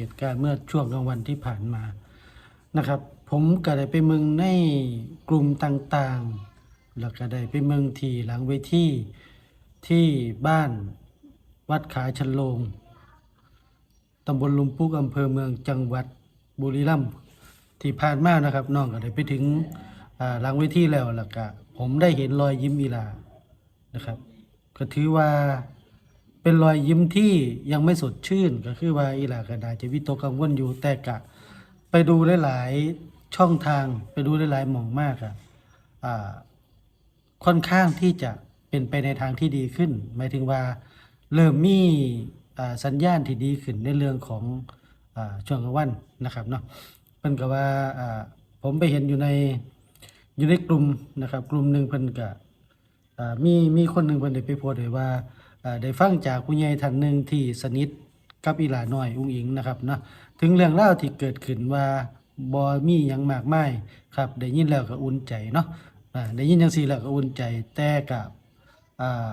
เหตุการณ์เมื่อช่วงกลางวันที่ผ่านมานะครับ ผมก็ได้ไปเมืองในกลุ่มต่างๆ แล้วก็ได้ไปเมืองที่หลังเวทีที่บ้านวัดขาชันโลงตำบลลุมปุกอำเภอเมืองจังหวัดบุรีรัมย์ที่ผ่านมานะครับน้องก็ได้ไปถึงหลังเวทีแล้วแล้วก็ผมได้เห็นรอยยิ้มอีหลานะครับ ก็ถือว่า เป็นรอยยิ้มที่ยังไม่สดชื่นก็คือว่าอีหลากระดาจะวิตกกังวลอยู่แต่กะ ไปดูหลายๆช่องทางไปดูหลายๆหม่องมากอะอ่าค่อนข้างที่จะเป็นไปในทางที่ดีขึ้น หมายถึงว่าเริ่มมีสัญญาณที่ดีขึ้นในเรื่องของอช่วงกลางวันนะครับเนาะเพิ่นก็ว่าผมไปเห็นอยู่ในอยู่ในกลุ่มนะครับ กลุ่มหนึ่งเพิ่นก็มีมีคนหนึ่งเพิ่นได้ไปโพสต์ไว้ว่าอ่า ได้ฟังจากผู้ใหญ่ท่านหนึ่งที่สนิทกับอีหลาน้อยอุ้งอิงนะครับเนาะถึงเรื่องราวที่เกิดขึ้นว่าบ่มีหยังมากมายครับได้ยินแล้วก็อุ่นใจเนาะอ่าได้ยินจังซี่แล้วก็อุ่นใจแต่กับอ่า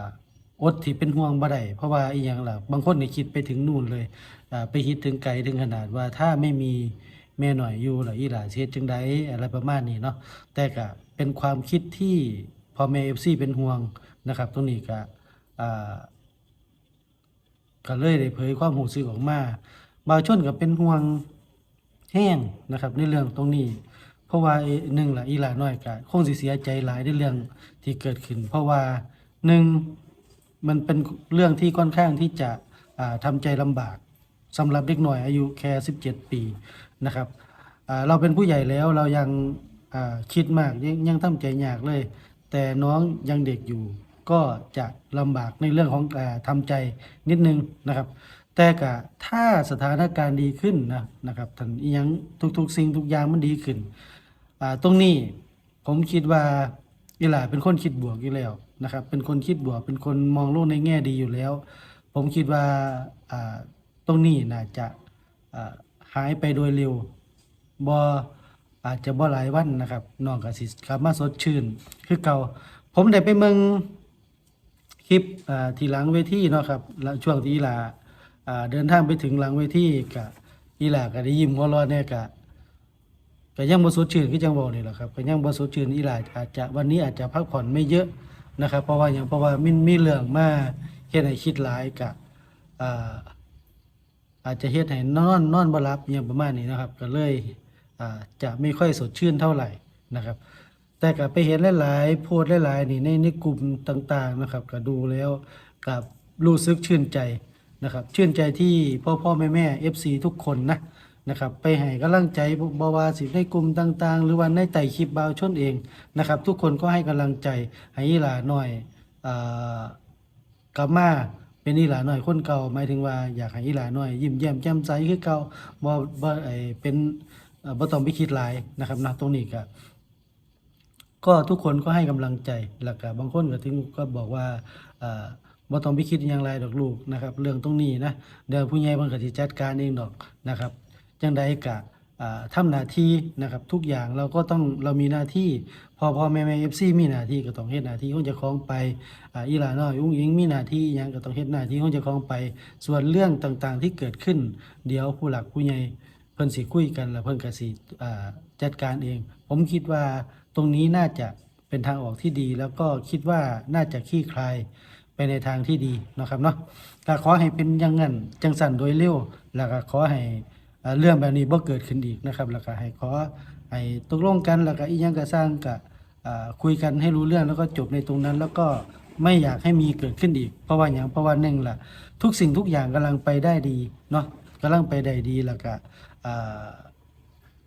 อดที่เป็นห่วงบ่ได้เพราะว่าอีหยังล่ะบางคนนี่คิดไปถึงนู่นเลยอ่าไปคิดถึงไกลถึงขนาดว่าถ้าไม่มีแม่หน่อยอยู่ล่ะอีหล่าเฮ็ดจังไดอะไรประมาณนี้เนาะแต่ก็เป็นความคิดที่พอแม่ FC เป็นห่วงนะครับตรงนี้ก็อ่า ก็เลยได้เผยความรู้สึกออกมาบางชนก็เป็นห่วงแห้งนะครับ ในเรื่องตรงนี้ เพราะว่าหนึ่งละอีหลาน้อยก็คงสิเสียใจหลายในเรื่องที่เกิดขึ้น เพราะว่าหนึ่งมันเป็นเรื่องที่ค่อนข้างที่จะอ่าทำใจลำบากสำหรับเด็กหน่อยอายุแค่17 ปีนะครับเราเป็นผู้ใหญ่แล้วเรายังคิดมากยังยังทำใจยากเลย แต่น้องยังเด็กอยู่ ก็จะลำบากในเรื่องของอาทำใจนิดนึงนะครับ แต่กะถ้าสถานการณ์ดีขึ้นนะนะครับท่านยังทุกๆสิ่งทุกอย่างมันดีขึ้นตรงนี้ผมคิดว่าอีหลาเป็นคนคิดบวกอยู่แล้วนะครับ เป็นคนคิดบวก เป็นคนมองโลกในแง่ดีอยู่แล้ว ผมคิดว่าตรงนี้น่าจะหายไปโดยเร็วบออาจจะบ่หลายวันนะครับน้องกสิกลับมาสดชื่น คือเก่า ผมได้ไปเมือง คลิปอ่าทีหลังเวทีเนาะครับช่วงที่อีหลาเดินทางไปถึงหลังเวทีกะอีหลาก็ได้ยิ้มหัวเร้อนเนี่ยกะก็ยังบ่สดชื่นคือจังบอกนี่แหละครับก็ยังบ่สดชื่นอีหลาอาจจะวันนี้อาจจะพักผ่อนไม่เยอะนะครับ เพราะว่าหยังเพราะว่ามันมีเรื่องมาเฮ็ดให้คิดหลายกะอาอาจจะเฮ็ดให้นอนนอนบ่หลับอย่างประมาณนี้นะครับ ก็เลยจะไม่ค่อยสดชื่นเท่าไหร่นะครับ แต่ก็ไปเห็นหลายๆโพสต์หลายๆนี่ในในกลุ่มต่างๆนะครับ ก็ดูแล้วกับรู้สึกชื่นใจนะครับ ชื่นใจที่พ่อพ่อแม่แม่ FC ทุกคนนะนะครับ ไปให้กำลังใจบาวาสิในกลุ่มต่างๆ หรือว่าในไต่คลิปบาวชนเองนะครับ ทุกคนก็ให้กำลังใจให้อีหลาหน่อยอ่ากลับมาเป็นอีหลาหน่อยคนเก่าหมายถึงว่าอยากให้อีหลาหน่อย ยิ้มแย้มแจ่มใสคือเก่าบ่บ่เป็นบ่ต้องไปคิดหลายนะครับนะตรงนี้ก็ ก็ทุกคนก็ให้กำลังใจแล้วก็บางคนก็ถึงก็บอกว่าเอ่อบ่ต้องไปคิดอย่างไรดอกลูกนะครับ เรื่องตรงนี้นะเดี๋ยวผู้ใหญ่เพิ่นก็สิจัดการเองดอกนะครับจังใดก็อ่าหน้าที่นะครับทุกอย่างเราก็ต้องเรามีหน้าที่พอพอแม่แม่ FC มีหน้าที่ก็ต้องเฮ็ดหน้าที่ของเจ้าของไปอ่าอีหลาน้อยอุ้งอิงมีหน้าที่ยังก็ต้องเฮ็ดหน้าที่ของเจ้าของไป ส่วนเรื่องต่างๆที่เกิดขึ้น เดี๋ยวผู้หลักผู้ใหญ่เพิ่นสิคุยกันแล้วเพิ่นก็สิอ่าจัดการเอง ผมคิดว่า ตรงนี้น่าจะเป็นทางออกที่ดี แล้วก็คิดว่าน่าจะคลี่คลายไปในทางที่ดีนะครับเนาะก็ขอให้เป็นอย่างนั้นจังสันโดยเร็วแล้วก็ขอให้เรื่องแบบนี้บ่เกิดขึ้นอีกนะครับแล้วก็ให้ขอให้ตกลงกันแล้วก็อีหยังก็สร้างก็อ่าคุยกันให้รู้เรื่องแล้วก็จบในตรงนั้น แล้วก็ไม่อยากให้มีเกิดขึ้นอีก เพราะว่าอย่างเพราะว่าหนึ่งละทุกสิ่งทุกอย่างกำลังไปได้ดีเนาะกำลังไปได้ดีแล้วก็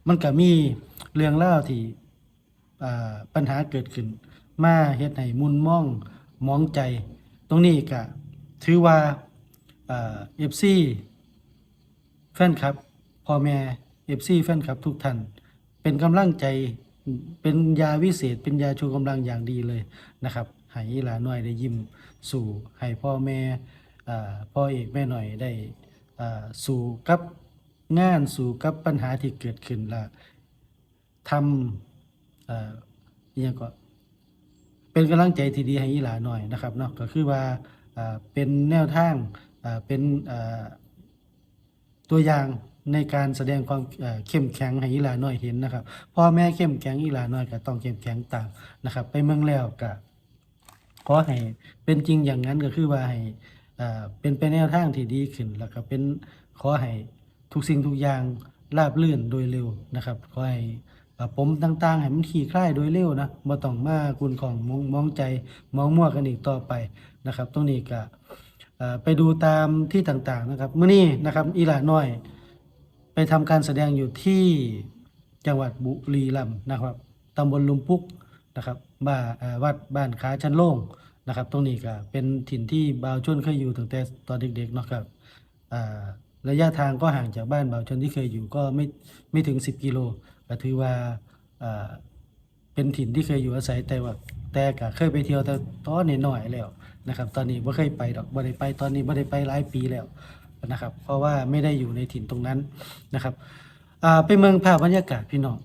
มันก็มีเรื่องเล่าที่ ปัญหาเกิดขึ้น มาเฮ็ดให้มุนมองมองใจ ตรงนี้ก็ถือว่าเอ่า FC แฟนคลับพ่อแม่ FC แฟนคลับทุกท่านเป็นกำลังใจเป็นยาวิเศษ เป็นยาชูกำลังอย่างดีเลยนะครับให้อีหลาน้อยได้ยิ้มสู่ให้พ่อแม่พ่อเอกแม่หน่อยได้สู่กับงานสู่กับปัญหาที่เกิดขึ้นละทำ อ่าอหยังก็เป็นกำลังใจที่ดีให้อีหลาหน่อยนะครับเนาะก็คือว่าอ่าเป็นแนวทางอ่าเป็นอ่าตัวอย่างในการแสดงความเอ่อเข้มแข็งให้อีหลาหน้อยเห็นนะครับพ่อแม่เข้มแข็งอีหลาหน้อยก็ต้องเข้มแข็งตามนะครับ ไปเมืองแล้วก็ขอให้เป็นจริงอย่างนั้นก็คือว่าให้เอ่อเป็นไปแนวทางที่ดีขึ้นแล้วก็เป็นขอให้ทุกสิ่งทุกอย่างราบรื่นโดยเร็วนะครับขอให้ เอ่อผมต่างๆ ให้มันขี่คลายโดยเร็วนะบ่ต้องมากุนของมองมองใจมองมั่วกันอีกต่อไปนะครับ ตรงนี้ก็ไปดูตามที่ต่างๆนะครับเมื่อนี้นะครับอีหลาน้อย ไปทำการแสดงอยู่ที่จังหวัดบุรีรัมย์นะครับตำบลลุมปุกนะครับบ้านวัดบ้านขาชั้นโล่งนะครับ ตรงนี้ก็เป็นถิ่นที่บ่าวชนเคยอยู่ตั้งแต่ตอนเด็กๆนะครับระยะทางก็ห่างจากบ้านบ่าวชนที่เคยอยู่ก็ไม่ไม่ถึง 10 กิโล ก็ถือว่าเป็นถิ่นที่เคยอยู่อาศัยแต่ว่าแต่ก็เคยไปเที่ยวแต่ตอนน้อยๆแล้วนะครับ ตอนนี้บ่เคยไปดอกบ่ได้ไปตอนนี้บ่ได้ไปหลายปีแล้วนะครับ เพราะว่าไม่ได้อยู่ในถิ่นตรงนั้นนะครับไปเมืองภาพบรรยากาศพี่น้อง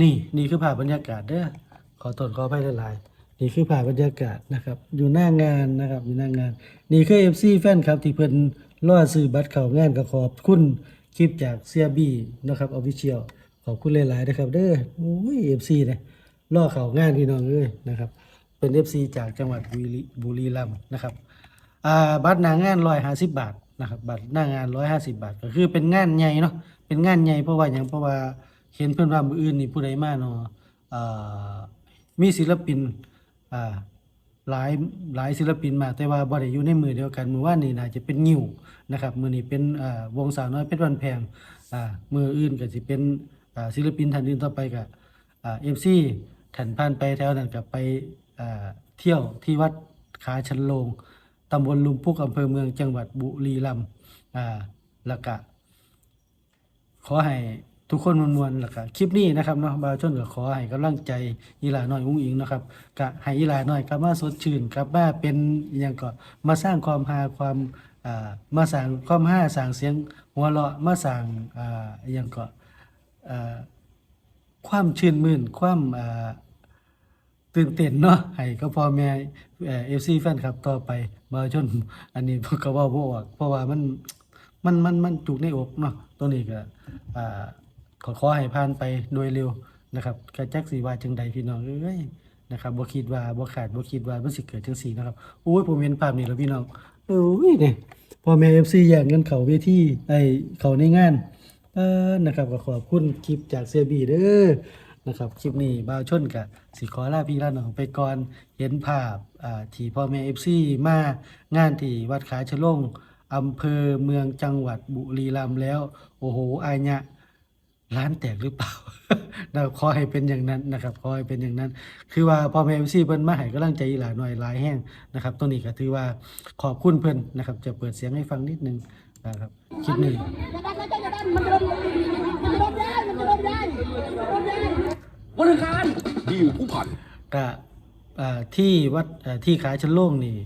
นี่นี่คือภาพบรรยากาศเด้อขอตรวจขอไปหลายๆนี่คือภาพบรรยากาศนะครับ อยู่หน้างานนะครับอยู่หน้างาน นี่คือ FC แฟนครับที่เพิ่นรอซื้อบัตรเข้างานก็ขอบคุณ คลิปจากเซียบีนะครับออฟฟิเชียลขอบคุณหลายๆนะครับ เด้อโอ้ย FC เนี่ยรอเขางานพี่น้องเอ้ยนะครับ เป็น FC จากจังหวัดบุรีรัมย์นะครับอ่าบัตรหน้างาน150บบาทนะครับบัตรหน้างาน150บาท ก็คือเป็นงานใหญ่เนาะเป็นงานใหญ่เพราะว่าหยังเพราะว่าเห็นเพิ่อนว่ามื้ออื่นนี่ผู้ใดมาเนาะอ่ามีศิลปินอ่า หลายหลายศิลปินมากแต่ว่าบ่ได้อยู่ในมือเดียวกันมือว่านี่น่าจะเป็นงิ้วนะครับมือนี้เป็นวงสาวน้อยเพชรวันแพงมืออื่นก็สิเป็นศิลปินท่านอื่นต่อไปก็อ่า MC ท่านผ่านไปแถวนั้นก็ไปเที่ยวที่วัดขาชันโลงตำบลลุมพุกอำเภอเมืองจังหวัดบุรีรัมย์แล้วก็ขอให้ ทุกคนมวลๆแล้วก็คลิปนี้นะครับเนาะบ่าวชนก็ขอให้กำลังใจอีหลาน้อยอุ้งอิงนะครับก็ให้อีหลาน้อยกลับมาสดชื่นกลับมาเป็นอหยังก็มาสร้างความฮาความอ่ามาสร้างความฮาสร้างเสียงหัวเราะมาสร้างอ่าอหยังก็อ่าความชื่นมื่นความอ่า ตื่นเต้นเนาะให้ก็พ่อแม่เอฟซีแฟนคลับต่อไปมาชนอันนี้ก็เว่าบ่ออกเพราะว่ามันมันมันมันจุกในอกเนาะตัวนี้ก็อ่า ขอขอให้ผ่านไปโดยเร็วนะครับกระจักสีว่าจังใดพี่น้องเอ้ยนะครับบ่คิดว่าบ่ขาดบ่คิดว่ามันสิเกิดจังซี่นะครับโอ้ยผมเห็นภาพนี้แล้วพี่น้องโอ้ยนี่พ่อแม่ FC แย่งกันเขาเวทีไอเขาในงานเออนะครับก็ขอบคุณคลิปจากเซียบีเด้อนะครับคลิปนี้บ่าวชนกับสิขอลาพี่ลาน้องไปก่อนเห็นภาพอ่าที่พ่อแม่ FC มางานที่วัดขาชะลงอำเภอเมืองจังหวัดบุรีรัมย์แล้ว โอ้โหอายะ ร้านแตกหรือเปล่านะขอให้เป็นอย่างนั้นนะครับขอให้เป็นอย่างนั้น คือว่าพ่อแม่ FC เพิ่นมาให้กำลังใจอีหลาหน่อยหลายแห้งนะครับตรงนี้ก็ถือว่าขอบคุณเพิ่นนะครับ จะเปิดเสียงให้ฟังนิดนึงนะครับคลิปนี้บริการดีลผู้พันก็อ่าที่วัดอ่าที่ขาชันโล่งนี่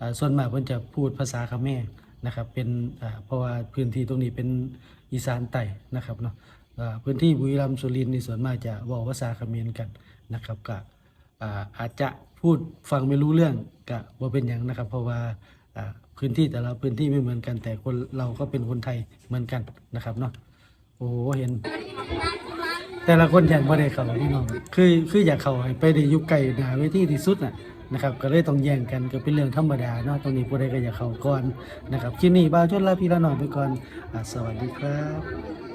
อ่าส่วนมากเพิ่นจะพูดภาษาเขมรนะครับเป็นอ่าเพราะว่าพื้นที่ตรงนี้เป็นอีสานใต้นะครับเนาะอ่า พื้นที่บุรีรัมย์สุรินทร์ในส่วนมากจะว้าภาษาเขมรกันนะครับก็อาจจะพูดฟังไม่รู้เรื่องก็บ่เป็นหยังนะครับ เพราะว่าพื้นที่แต่ละพื้นที่ไม่เหมือนกัน แต่คนเราก็เป็นคนไทยเหมือนกันนะครับเนาะโอ้โหเห็น แต่ละคนอย่ากบ่ได้เขาพี่น้องคือคืออยากเขาให้ไปได้ยู่ไกลหนาเวทีที่สุดน่ะนะครับก็เลยต้องแย่งกันก็เป็นเรื่องธรรมดาเนาะตรงนี้ผู้ใดก็อยากเข้าก่อนนะครับคลิปนี้บ่าวชนลาพี่ละน้องไปก่อนอสวัสดีครับ